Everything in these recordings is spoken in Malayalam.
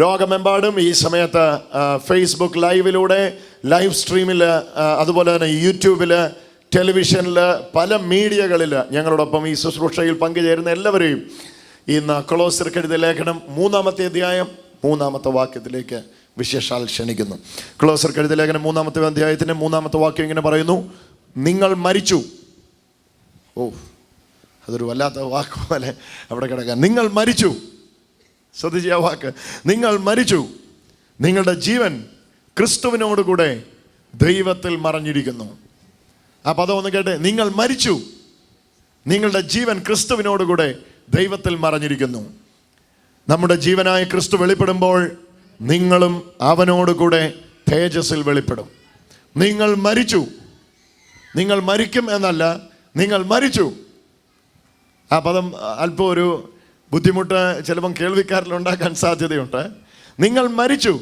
ലോകമെമ്പാടും ഈ സമയത്ത് ഫേസ്ബുക്ക് ലൈവിലൂടെ ലൈവ് സ്ട്രീമിൽ അതുപോലെ തന്നെ യൂട്യൂബിൽ ടെലിവിഷനിൽ പല മീഡിയകളിൽ ഞങ്ങളോടൊപ്പം ഈ ശുശ്രൂഷയിൽ പങ്കുചേരുന്ന എല്ലാവരെയും ഇന്ന് ക്ലോസ് എഴുതിയ ലേഖനം മൂന്നാമത്തെ അധ്യായം മൂന്നാമത്തെ വാക്യത്തിലേക്ക് വിശേഷാൽ ക്ഷണിക്കുന്നു. ക്ലോസർക്ക് എഴുതിയ ലേഖനം മൂന്നാമത്തെ അധ്യായത്തിന്റെ മൂന്നാമത്തെ വാക്യം ഇങ്ങനെ പറയുന്നു നിങ്ങൾ മരിച്ചു. ഓ അതൊരു വല്ലാത്ത വാക്ക് പോലെ അവിടെ കിടക്കാൻ നിങ്ങൾ മരിച്ചു. ശ്രദ്ധിച്ച വാക്ക് നിങ്ങൾ മരിച്ചു. നിങ്ങളുടെ ജീവൻ ക്രിസ്തുവിനോടുകൂടെ ദൈവത്തിൽ മറഞ്ഞിരിക്കുന്നു. ആ പദം ഒന്ന് കേട്ടെ. നിങ്ങൾ മരിച്ചു. നിങ്ങളുടെ ജീവൻ ക്രിസ്തുവിനോടുകൂടെ ദൈവത്തിൽ മറഞ്ഞിരിക്കുന്നു. നമ്മുടെ ജീവനായ ക്രിസ്തു വെളിപ്പെടുമ്പോൾ നിങ്ങളും അവനോടുകൂടെ തേജസ്സിൽ വെളിപ്പെടും. നിങ്ങൾ മരിച്ചു. നിങ്ങൾ മരിക്കും എന്നല്ല നിങ്ങൾ മരിച്ചു. ആ പദം അല്പം ഒരു ബുദ്ധിമുട്ട് ചിലപ്പം കേൾവിക്കാരിൽ ഉണ്ടാക്കാൻ സാധ്യതയുണ്ട്. നിങ്ങൾ മരിച്ചു.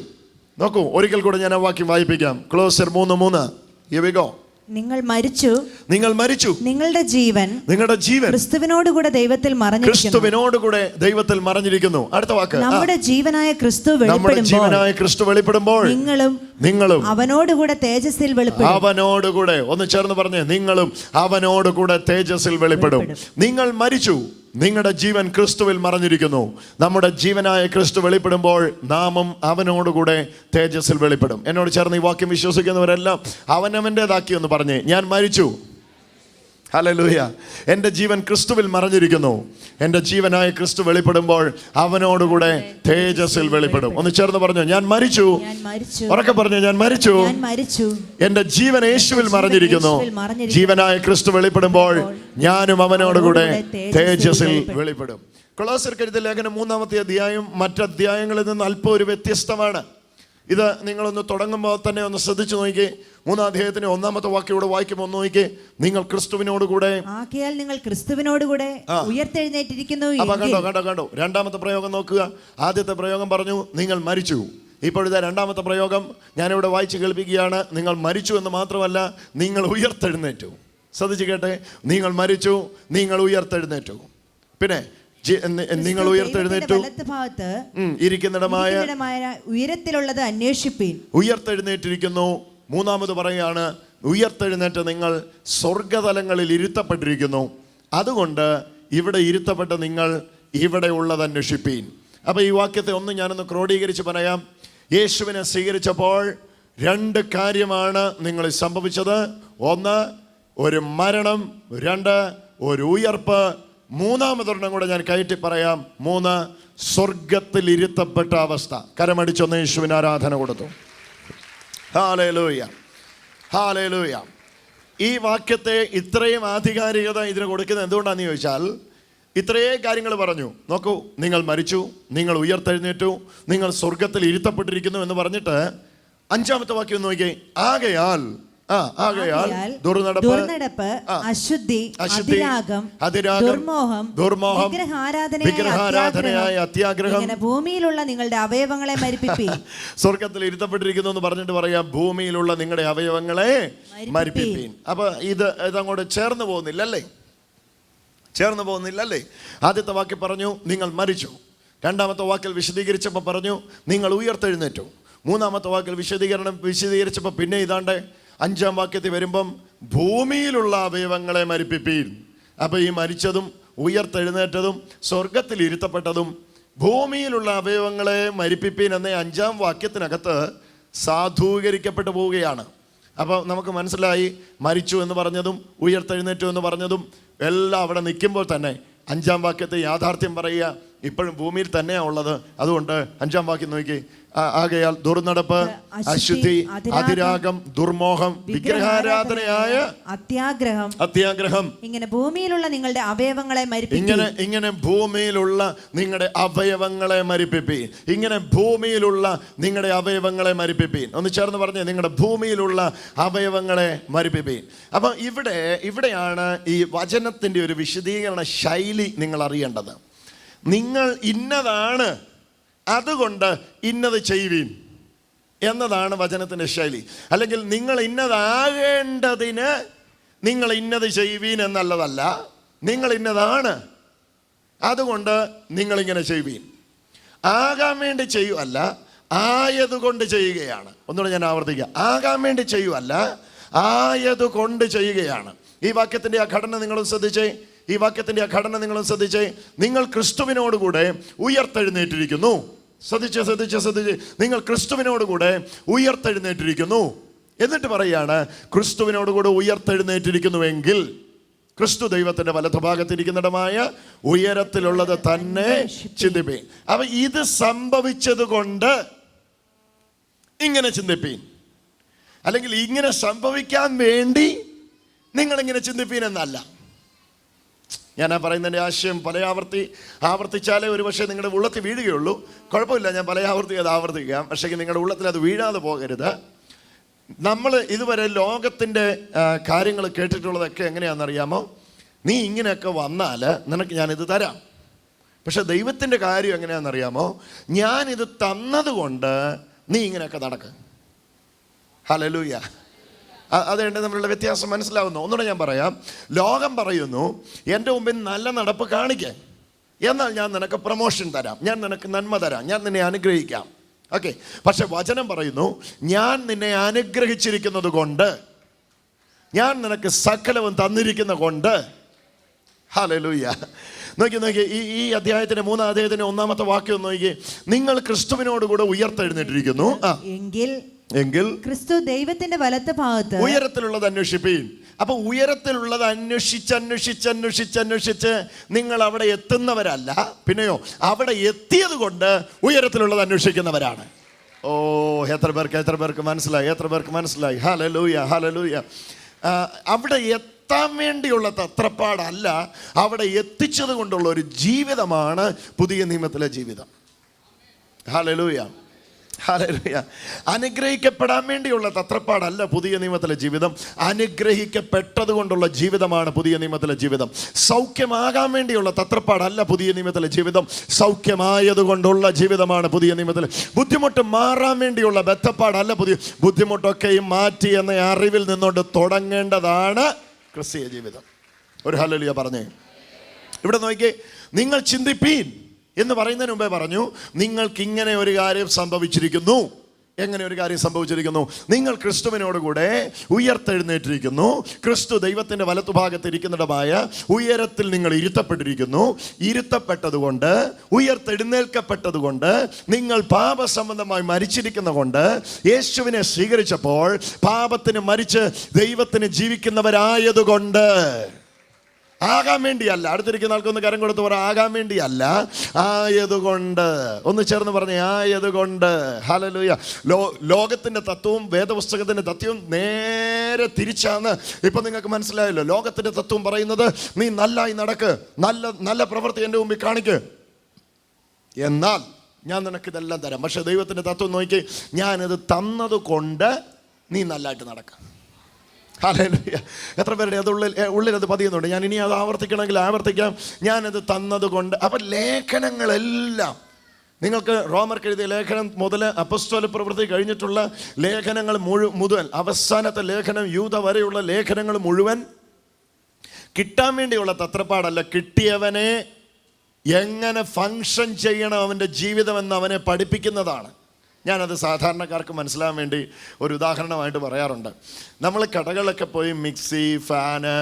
നോക്കൂ ഒരിക്കൽ കൂടെ ഞാൻ ആ വാക്യം വായിപ്പിക്കാം. ക്ലോസർ മൂന്ന് മൂന്ന്. യവികോ നിങ്ങൾ മരിച്ചു. നിങ്ങൾ മരിച്ചു. നിങ്ങളുടെ ജീവൻ നിങ്ങളുടെ ജീവൻ ക്രിസ്തുവിനോട് കൂടെ ദൈവത്തിൽ മറഞ്ഞു ക്രിസ്തുവിനോട് കൂടെ ദൈവത്തിൽ മറഞ്ഞിരിക്കുന്നു. അടുത്ത വാക്ക്. നമ്മുടെ ജീവനായ ക്രിസ്തു നമ്മുടെ ജീവനായ ക്രിസ്തു വെളിപ്പെടുമ്പോൾ നിങ്ങളും നിങ്ങളും അവനോട് കൂടെ തേജസ്സിൽ വെളിപ്പെടും. അവനോട് കൂടെ ഒന്ന് ചേർന്ന് പറഞ്ഞേ നിങ്ങളും അവനോട് കൂടെ തേജസ്സിൽ വെളിപ്പെടും. നിങ്ങൾ മരിച്ചു. നിങ്ങളുടെ ജീവൻ ക്രിസ്തുവിൽ മറഞ്ഞിരിക്കുന്നു. നമ്മുടെ ജീവനായ ക്രിസ്തു വെളിപ്പെടുമ്പോൾ നാമം അവനോടുകൂടെ തേജസ്സിൽ വെളിപ്പെടും. എന്നോട് ചേർന്ന് ഈ വാക്യം വിശ്വസിക്കുന്നവരെല്ലാം അവനവന്റെതാക്കി എന്ന് പറഞ്ഞേ ഞാൻ മരിച്ചു. ഹലലൂയ എന്റെ ജീവൻ ക്രിസ്തുവിൽ മറഞ്ഞിരിക്കുന്നു. എന്റെ ജീവനായ ക്രിസ്തു വെളിപ്പെടുമ്പോൾ അവനോടുകൂടെ തേജസ്സിൽ വെളിപ്പെടും. ഒന്ന് ചേർന്ന് പറഞ്ഞു ഞാൻ മരിച്ചു. ഉറക്കെ പറഞ്ഞു ഞാൻ മരിച്ചു. എന്റെ ജീവൻ യേശുവിൽ മറഞ്ഞിരിക്കുന്നു. ജീവനായ ക്രിസ്തു വെളിപ്പെടുമ്പോൾ ഞാനും അവനോടുകൂടെ തേജസ്സിൽ വെളിപ്പെടും. കൊളാസർ കരുത ലേഖനം മൂന്നാമത്തെ അധ്യായം മറ്റധ്യായങ്ങളിൽ നിന്ന് അല്പം ഒരു വ്യത്യസ്തമാണ്. ഇത് നിങ്ങളൊന്ന് തുടങ്ങുമ്പോൾ തന്നെ ഒന്ന് ശ്രദ്ധിച്ചു നോക്കി. മൂന്നാം അദ്ദേഹത്തിന് ഒന്നാമത്തെ വാക്യം ഇവിടെ വായിക്കുമ്പോൾ ഒന്ന് നോക്കി. നിങ്ങൾ ക്രിസ്തുവിനോടുകൂടെ. ആകയാൽ നിങ്ങൾ ക്രിസ്തുവിനോടുകൂടെ ഉയർത്തെഴുന്നേറ്റിരിക്കുന്നു അപ്പൊ കണ്ടോ കണ്ടോ കണ്ടോ. രണ്ടാമത്തെ പ്രയോഗം നോക്കുക. ആദ്യത്തെ പ്രയോഗം പറഞ്ഞു നിങ്ങൾ മരിച്ചു. ഇപ്പോഴത്തെ രണ്ടാമത്തെ പ്രയോഗം. ഞാനിവിടെ വായിച്ചു കേൾപ്പിക്കുകയാണ്. നിങ്ങൾ മരിച്ചു എന്ന് മാത്രമല്ല നിങ്ങൾ ഉയർത്തെഴുന്നേറ്റു. ശ്രദ്ധിച്ചു കേട്ടെ. നിങ്ങൾ മരിച്ചു നിങ്ങൾ ഉയർത്തെഴുന്നേറ്റു. പിന്നെ നിങ്ങൾ ഉയർത്തെഴുന്നേറ്റു. ഇരിക്കുന്നിടമായ ഉയരത്തിലുള്ളത് അന്വേഷിപ്പീൻ. ഉയർത്തെഴുന്നേറ്റിരിക്കുന്നു. മൂന്നാമത് പറയുകയാണ് ഉയർത്തെഴുന്നേറ്റ് നിങ്ങൾ സ്വർഗതലങ്ങളിൽ ഇരുത്തപ്പെട്ടിരിക്കുന്നു. അതുകൊണ്ട് ഇവിടെ ഇരുത്തപ്പെട്ട നിങ്ങൾ ഇവിടെ ഉള്ളത് അന്വേഷിപ്പീൻ. അപ്പോൾ ഈ വാക്യത്തെ ഒന്ന് ഞാനൊന്ന് ക്രോഡീകരിച്ച് പറയാം. യേശുവിനെ സ്വീകരിച്ചപ്പോൾ രണ്ട് കാര്യമാണ് നിങ്ങൾ സംഭവിച്ചത്. ഒന്ന് ഒരു മരണം. രണ്ട് ഒരു ഉയർപ്പ്. മൂന്നാമതൊരെണ്ണം കൂടെ ഞാൻ കയറ്റി പറയാം. മൂന്ന് സ്വർഗത്തിൽ ഇരുത്തപ്പെട്ട അവസ്ഥ. കരമടിച്ചൊന്ന് യേശുവിന് ആരാധന കൊടുത്തു. ഹാലേലൂയ. ഹാലേലൂയ. ഈ വാക്യത്തെ ഇത്രയും ആധികാരികത ഇതിന് കൊടുക്കുന്നത് എന്തുകൊണ്ടാണെന്ന് ചോദിച്ചാൽ ഇത്രയേ കാര്യങ്ങൾ പറഞ്ഞു. നോക്കൂ നിങ്ങൾ മരിച്ചു നിങ്ങൾ ഉയർത്തെഴുന്നേറ്റു നിങ്ങൾ സ്വർഗത്തിൽ ഇരുത്തപ്പെട്ടിരിക്കുന്നു എന്ന് പറഞ്ഞിട്ട് അഞ്ചാമത്തെ വാക്യം നോക്കിയേ. ആകയാൽ ദുർനടപ്പ് അശുദ്ധി അതിരാഗം ദുർമോഹം ദുർമോഹം, വിഗ്രഹാരാധനയായ അത്യാഗ്രഹം, ഭൂമിയിലുള്ള നിങ്ങളുടെ അവയവങ്ങളെ മരിപ്പിപ്പി. സ്വർഗത്തിൽ ഇരുത്തപ്പെട്ടിരിക്കുന്നു എന്ന് പറഞ്ഞിട്ട് പറയാം ഭൂമിയിലുള്ള നിങ്ങളുടെ അവയവങ്ങളെ മരിപ്പിപ്പീൻ. മരിപ്പിപ്പീൻ അപ്പൊ ഇത് ഇതങ്ങോട്ട് ചേർന്ന് പോകുന്നില്ല അല്ലേ ചേർന്ന് പോകുന്നില്ല അല്ലേ ആദ്യത്തെ വാക്യം പറഞ്ഞു നിങ്ങൾ മരിച്ചു. രണ്ടാമത്തെ വാക്കിൽ വിശദീകരിച്ചപ്പോൾ പറഞ്ഞു നിങ്ങൾ ഉയർത്തെഴുന്നേറ്റു. മൂന്നാമത്തെ വാക്കിൽ വിശദീകരണം വിശദീകരിച്ചപ്പോൾ പിന്നെ ഇതാണ്ട് അഞ്ചാം വാക്യത്തിൽ വരുമ്പം ഭൂമിയിലുള്ള അവയവങ്ങളെ മരിപ്പിപ്പീൻ. അപ്പോൾ ഈ മരിച്ചതും ഉയർത്തെഴുന്നേറ്റതും സ്വർഗത്തിൽ ഇരുത്തപ്പെട്ടതും ഭൂമിയിലുള്ള അവയവങ്ങളെ മരിപ്പിപ്പീൻ എന്ന അഞ്ചാം വാക്യത്തിനകത്ത് സാധൂകരിക്കപ്പെട്ടു പോവുകയാണ്. അപ്പോൾ നമുക്ക് മനസ്സിലായി മരിച്ചു എന്ന് പറഞ്ഞതും ഉയർത്തെഴുന്നേറ്റു എന്ന് പറഞ്ഞതും എല്ലാം അവിടെ നിൽക്കുമ്പോൾ തന്നെ അഞ്ചാം വാക്യത്തെ യാഥാർത്ഥ്യം പറയുക ഇപ്പോഴും ഭൂമിയിൽ തന്നെയാണ് ഉള്ളത്. അതുകൊണ്ട് അഞ്ചാം വാക്യം നോക്കി ആകയാൽ ദുർനടപ്പ് അശുദ്ധി, അതിരാഗം, ദുർമോഹം വിഗ്രഹാരാധനയായ അത്യാഗ്രഹം. അത്യാഗ്രഹം. ഇങ്ങനെ ഭൂമിയിലുള്ള നിങ്ങളുടെ അവയവങ്ങളെ ഇങ്ങനെ ഇങ്ങനെ ഭൂമിയിലുള്ള നിങ്ങളുടെ അവയവങ്ങളെ മരിപ്പിപ്പി. ഇങ്ങനെ ഭൂമിയിലുള്ള നിങ്ങളുടെ അവയവങ്ങളെ മരിപ്പിപ്പി. ഒന്ന് ചേർന്ന് പറഞ്ഞേ നിങ്ങളുടെ ഭൂമിയിലുള്ള അവയവങ്ങളെ മരിപ്പിപ്പി. അപ്പം ഇവിടെ ഇവിടെയാണ് ഈ വചനത്തിന്റെ ഒരു വിശദീകരണ ശൈലി നിങ്ങൾ അറിയേണ്ടത് നിങ്ങൾ ഇന്നതാണ് അതുകൊണ്ട് ഇന്നത് ചെയ്യുവീൻ എന്നതാണ് വചനത്തിന്റെ ശൈലി. അല്ലെങ്കിൽ നിങ്ങൾ ഇന്നതാകേണ്ടതിന് നിങ്ങൾ ഇന്നത് ചെയ്യുവീൻ എന്നുള്ളതല്ല നിങ്ങൾ ഇന്നതാണ്. അതുകൊണ്ട് നിങ്ങളിങ്ങനെ ചെയ്യുവീൻ. ആകാൻ വേണ്ടി ചെയ്യുവല്ല ആയതുകൊണ്ട് ചെയ്യുകയാണ്. ഒന്നുകൂടെ ഞാൻ ആവർത്തിക്കുക ആകാൻ വേണ്ടി ചെയ്യുവല്ല ആയതുകൊണ്ട് ചെയ്യുകയാണ്. ഈ വാക്യത്തിന്റെ ആ ഘടന നിങ്ങളും ശ്രദ്ധിച്ചേ. ഈ വാക്യത്തിന്റെ ആ ഘടന നിങ്ങളും ശ്രദ്ധിച്ചേ. നിങ്ങൾ ക്രിസ്തുവിനോടുകൂടെ ഉയർത്തെഴുന്നേറ്റിരിക്കുന്നു. ശ്രദ്ധിച്ച് ശ്രദ്ധിച്ച് ശ്രദ്ധിച്ച്. നിങ്ങൾ ക്രിസ്തുവിനോടുകൂടെ ഉയർത്തെഴുന്നേറ്റിരിക്കുന്നു. എന്നിട്ട് പറയാണ് ക്രിസ്തുവിനോടുകൂടെ ഉയർത്തെഴുന്നേറ്റിരിക്കുന്നുവെങ്കിൽ ക്രിസ്തു ദൈവത്തിന്റെ വലതുഭാഗത്തിരിക്കുന്നിടമായ ഉയരത്തിലുള്ളത് തന്നെ ചിന്തിപ്പീൻ. അപ്പൊ ഇത് സംഭവിച്ചത് കൊണ്ട് ഇങ്ങനെ ചിന്തിപ്പീൻ. അല്ലെങ്കിൽ ഇങ്ങനെ സംഭവിക്കാൻ വേണ്ടി നിങ്ങൾ ഇങ്ങനെ ചിന്തിപ്പീൻ എന്നല്ല. ഞാൻ ആ പറയുന്നതിന്റെ ആശയം പല ആവർത്തി ആവർത്തിച്ചാലേ ഒരു പക്ഷേ നിങ്ങളുടെ ഉള്ളത്തിൽ വീഴുകയുള്ളൂ. കുഴപ്പമില്ല ഞാൻ പല ആവർത്തി അത് ആവർത്തിക്കാം. പക്ഷേ നിങ്ങളുടെ ഉള്ളത്തിൽ അത് വീഴാതെ പോകരുത്. നമ്മൾ ഇതുവരെ ലോകത്തിന്റെ കാര്യങ്ങൾ കേട്ടിട്ടുള്ളതൊക്കെ എങ്ങനെയാണെന്നറിയാമോ? നീ ഇങ്ങനെയൊക്കെ വന്നാൽ നിനക്ക് ഞാനിത് തരാം. പക്ഷെ ദൈവത്തിന്റെ കാര്യം എങ്ങനെയാണെന്നറിയാമോ? ഞാനിത് തന്നതുകൊണ്ട് നീ ഇങ്ങനെയൊക്കെ നടക്ക്. ഹലലൂയ രണ്ട് തമ്മിലുള്ള വ്യത്യാസം മനസ്സിലാവുന്നു. ഒന്നുകൂടെ ഞാൻ പറയാം. ലോകം പറയുന്നു എന്റെ മുമ്പിൽ നല്ല നടപ്പ് കാണിക്കേ എന്നാൽ ഞാൻ നിനക്ക് പ്രൊമോഷൻ തരാം. ഞാൻ നിനക്ക് നന്മ തരാം. ഞാൻ നിന്നെ അനുഗ്രഹിക്കാം. ഓക്കെ പക്ഷെ വചനം പറയുന്നു ഞാൻ നിന്നെ അനുഗ്രഹിച്ചിരിക്കുന്നത് കൊണ്ട് ഞാൻ നിനക്ക് സകലവും തന്നിരിക്കുന്ന കൊണ്ട്. ഹാലലൂയ നോക്കി നോക്കി ഈ ഈ അധ്യായത്തിന്റെ മൂന്നാം അധ്യായത്തിന്റെ ഒന്നാമത്തെ വാക്യം നോക്കി. നിങ്ങൾ ക്രിസ്തുവിനോടുകൂടെ ഉയർത്തെഴുന്നേറ്റിരിക്കുന്നു. എങ്കിൽ എങ്കിൽ ക്രിസ്തു ദൈവത്തിന്റെ വലത്തെ ഭാഗത്ത് ഉയരത്തിലുള്ളത് അന്വേഷിപ്പീൻ. അപ്പൊ ഉയരത്തിലുള്ളത് അന്വേഷിച്ച് അന്വേഷിച്ച് അന്വേഷിച്ച് അന്വേഷിച്ച് നിങ്ങൾ അവിടെ എത്തുന്നവരല്ല. പിന്നെയോ അവിടെ എത്തിയത് കൊണ്ട് ഉയരത്തിലുള്ളത് അന്വേഷിക്കുന്നവരാണ്. ഓ എത്ര പേർക്ക് എത്ര പേർക്ക് മനസ്സിലായി എത്ര പേർക്ക് മനസ്സിലായി? ഹലലൂയ ഹലലൂയ അവിടെ എത്താൻ വേണ്ടിയുള്ള തത്രപ്പാടല്ല അവിടെ എത്തിച്ചത് കൊണ്ടുള്ള ഒരു ജീവിതമാണ് പുതിയ നിയമത്തിലെ ജീവിതം. ഹലലൂയ അനുഗ്രഹിക്കപ്പെടാൻ വേണ്ടിയുള്ള തത്രപ്പാടല്ല പുതിയ നിയമത്തിലെ ജീവിതം. അനുഗ്രഹിക്കപ്പെട്ടത് കൊണ്ടുള്ള ജീവിതമാണ് പുതിയ നിയമത്തിലെ ജീവിതം. സൗഖ്യമാകാൻ വേണ്ടിയുള്ള തത്രപ്പാടല്ല പുതിയ നിയമത്തിലെ ജീവിതം. സൗഖ്യമായത് കൊണ്ടുള്ള ജീവിതമാണ് പുതിയ നിയമത്തിലെ. ബുദ്ധിമുട്ട് മാറാൻ വേണ്ടിയുള്ള ബന്ധപ്പാടല്ല പുതിയ ബുദ്ധിമുട്ടൊക്കെയും മാറ്റി എന്ന അറിവിൽ നിന്നുകൊണ്ട് തുടങ്ങേണ്ടതാണ് ക്രിസ്തീയ ജീവിതം. ഒരു ഹലലിയ പറഞ്ഞേ. ഇവിടെ നോക്കി നിങ്ങൾ ചിന്തിപ്പീൻ. എന്ന് പറയുന്നതിന് മുമ്പേ പറഞ്ഞു നിങ്ങൾക്ക് ഇങ്ങനെ ഒരു കാര്യം സംഭവിച്ചിരിക്കുന്നു. എങ്ങനെ ഒരു കാര്യം സംഭവിച്ചിരിക്കുന്നു? നിങ്ങൾ ക്രിസ്തുവിനോടുകൂടെ ഉയർത്തെഴുന്നേറ്റിരിക്കുന്നു. ക്രിസ്തു ദൈവത്തിന്റെ വലത്തുഭാഗത്ത് ഇരിക്കുന്നിടമായ ഉയരത്തിൽ നിങ്ങൾ ഇരുത്തപ്പെട്ടിരിക്കുന്നു. ഇരുത്തപ്പെട്ടതുകൊണ്ട് ഉയർത്തെഴുന്നേൽക്കപ്പെട്ടതുകൊണ്ട് നിങ്ങൾ പാപസംബന്ധമായി മരിച്ചിരിക്കുന്ന കൊണ്ട് യേശുവിനെ സ്വീകരിച്ചപ്പോൾ പാപത്തിന് മരിച്ച് ദൈവത്തിന് ജീവിക്കുന്നവരായതുകൊണ്ട്. ആകാൻ വേണ്ടിയല്ല. അടുത്തിരിക്കുന്ന ആൾക്കൊന്ന് കരം കൊടുത്ത് പറ ആകാൻ വേണ്ടിയല്ല. ആയതുകൊണ്ട്. ഒന്ന് ചേർന്ന് പറഞ്ഞേ ആയതുകൊണ്ട്. ഹലലുയ ലോ ലോകത്തിന്റെ തത്വവും വേദപുസ്തകത്തിന്റെ തത്വവും നേരെ തിരിച്ചാണ്. ഇപ്പം നിങ്ങൾക്ക് മനസ്സിലായല്ലോ ലോകത്തിന്റെ തത്വം പറയുന്നത് നീ നല്ലായി നടക്ക് നല്ല നല്ല പ്രവൃത്തി എന്റെ മുമ്പിൽ കാണിക്ക്. എന്നാൽ ഞാൻ നിനക്ക് ഇതെല്ലാം തരാം. പക്ഷേ ദൈവത്തിന്റെ തത്വം നോക്കി ഞാനിത് തന്നതുകൊണ്ട് നീ നല്ലതായിട്ട് നടക്കാം. എത്ര പേരുടെ അത് ഉള്ളിൽ ഉള്ളിൽ അത് പതിയുന്നുണ്ട്? ഞാൻ ഇനി അത് ആവർത്തിക്കണമെങ്കിൽ ആവർത്തിക്കാം. ഞാനത് തന്നതുകൊണ്ട്. അപ്പം ലേഖനങ്ങളെല്ലാം നിങ്ങൾക്ക് റോമർക്ക് എഴുതിയ ലേഖനം മുതൽ അപസ്തോല പ്രവൃത്തി കഴിഞ്ഞിട്ടുള്ള ലേഖനങ്ങൾ മുഴു മുതൽ അവസാനത്തെ ലേഖനം യൂത വരെയുള്ള ലേഖനങ്ങൾ മുഴുവൻ കിട്ടാൻ വേണ്ടിയുള്ള തത്രപ്പാടല്ല. കിട്ടിയവനെ എങ്ങനെ ഫങ്ഷൻ ചെയ്യണം അവന്റെ ജീവിതം എന്ന് അവനെ പഠിപ്പിക്കുന്നതാണ്. ഞാനത് സാധാരണക്കാർക്ക് മനസ്സിലാൻ വേണ്ടി ഒരു ഉദാഹരണമായിട്ട് പറയാറുണ്ട്. നമ്മൾ കടകളിലൊക്കെ പോയി mixie fan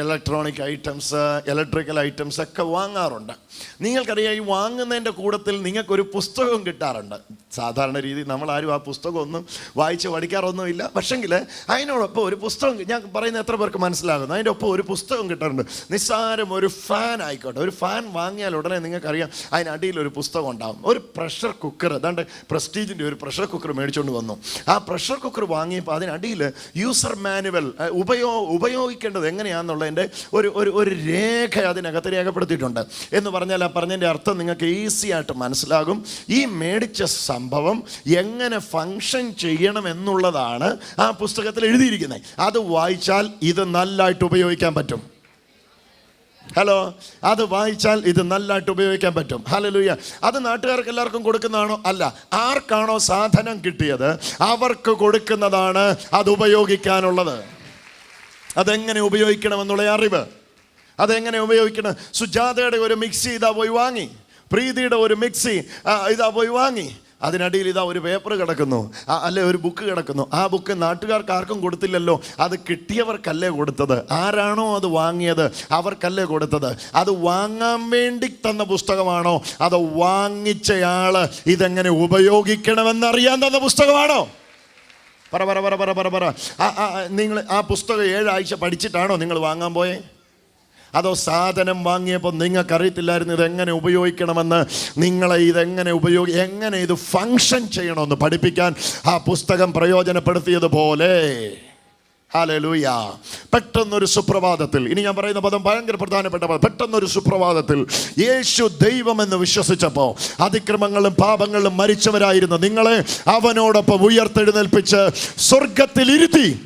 electronic items electrical items ഒക്കെ വാങ്ങാറുണ്ട്. നിങ്ങൾക്കറിയാം ഈ വാങ്ങുന്നതിന്റെ കൂടത്തിൽ നിങ്ങൾക്കൊരു പുസ്തകം കിട്ടാറുണ്ട്. സാധാരണ രീതി നമ്മളാരും ആ പുസ്തകമൊന്നും വായിച്ച് പഠിക്കാറൊന്നുമില്ല. പക്ഷെങ്കിൽ അതിനോടൊപ്പം ഒരു പുസ്തകം ഞാൻ പറയുന്ന എത്ര പേർക്ക് മനസ്സിലാകുന്നു? അതിന്റെ ഒപ്പം ഒരു പുസ്തകം കിട്ടാറുണ്ട്. നിസ്സാരം ഒരു ഫാൻ ആയിക്കോട്ടെ. ഒരു ഫാൻ വാങ്ങിയാൽ ഉടനെ നിങ്ങൾക്കറിയാം അതിനടിയിൽ ഒരു പുസ്തകം ഉണ്ടാകും ഒരു പ്രഷർ കുക്കർ അതാണ്ട് പ്രസ്റ്റീജിന്റെ ഒരു പ്രഷർ കുക്കർ മേടിച്ചുകൊണ്ട് വന്നു. ആ പ്രഷർ കുക്കർ വാങ്ങിയപ്പോൾ അതിനടിയിൽ യൂസർ മാനുവൽ ഉപയോ ഉപയോഗിക്കേണ്ടത് എങ്ങനെയാണെന്നുള്ളതിന്റെ ഒരു ഒരു ഒരു രേഖ അതിനകത്ത് രേഖപ്പെടുത്തിയിട്ടുണ്ട്. എന്ന് പറഞ്ഞാൽ ആ പറഞ്ഞതിന്റെ അർത്ഥം നിങ്ങൾക്ക് ഈസി ആയിട്ട് മനസ്സിലാകും. ഈ മേടിച്ച സംഭവം എങ്ങനെ ഫങ്ഷൻ ചെയ്യണം എന്നുള്ളതാണ് ആ പുസ്തകത്തിൽ എഴുതിയിരിക്കുന്നത്. അത് വായിച്ചാൽ ഇത് നല്ലതായിട്ട് ഉപയോഗിക്കാൻ പറ്റും. ഹലോ അത് വായിച്ചാൽ ഇത് നല്ലതായിട്ട് ഉപയോഗിക്കാൻ പറ്റും. ഹലലുയ അത് നാട്ടുകാർക്ക് എല്ലാവർക്കും കൊടുക്കുന്നതാണോ? അല്ല. ആർക്കാണോ സാധനം കിട്ടിയത്? അവർക്ക് കൊടുക്കുന്നതാണ് അത് ഉപയോഗിക്കാനുള്ളത്. അതെങ്ങനെ ഉപയോഗിക്കണമെന്നുള്ള അറിവ്? അതെങ്ങനെ ഉപയോഗിക്കണം? സുജാതയുടെ ഒരു മിക്സി ഇതാ പോയി വാങ്ങി. പ്രീതിയുടെ ഒരു മിക്സി ഇതാ പോയി വാങ്ങി. അതിനടിയിൽ ഇതാ ഒരു പേപ്പർ കിടക്കുന്നു. അല്ലെ ഒരു ബുക്ക് കിടക്കുന്നു. ആ ബുക്ക് നാട്ടുകാർക്ക് ആർക്കും കൊടുത്തില്ലല്ലോ. അത് കിട്ടിയവർക്കല്ലേ കൊടുത്തത്? ആരാണോ അത് വാങ്ങിയത്? അവർക്കല്ലേ കൊടുത്തത്? അത് വാങ്ങാൻ വേണ്ടി തന്ന പുസ്തകമാണോ? അത് വാങ്ങിച്ചയാൾ ഇതെങ്ങനെ ഉപയോഗിക്കണമെന്നറിയാൻ തന്ന പുസ്തകമാണോ? പറ പറ പറ പറ പറ പറ. നിങ്ങൾ ആ പുസ്തകം ഏഴാഴ്ച പഠിച്ചിട്ടാണോ നിങ്ങൾ വാങ്ങാൻ പോയേ? അതോ സാധനം വാങ്ങിയപ്പോൾ നിങ്ങൾക്കറിയത്തില്ലായിരുന്നു ഇതെങ്ങനെ ഉപയോഗിക്കണമെന്ന്? നിങ്ങളെ ഇതെങ്ങനെ ഉപയോഗി എങ്ങനെ ഇത് ഫങ്ഷൻ ചെയ്യണമെന്ന് പഠിപ്പിക്കാൻ ആ പുസ്തകം പ്രയോജനപ്പെടുത്തിയതുപോലെ. ഹാലലൂയ പെട്ടെന്നൊരു സുപ്രഭാതത്തിൽ ഇനി ഞാൻ പറയുന്ന പദം ഭയങ്കര പ്രധാനപ്പെട്ട പദം പെട്ടെന്നൊരു സുപ്രഭാതത്തിൽ യേശു ദൈവമെന്ന് വിശ്വസിച്ചപ്പോൾ അതിക്രമങ്ങളും പാപങ്ങളും മരിച്ചവരായിരുന്ന നിങ്ങളെ അവനോടൊപ്പം ഉയർത്തെഴുന്നേൽപ്പിച്ച് സ്വർഗത്തിലിരുത്തി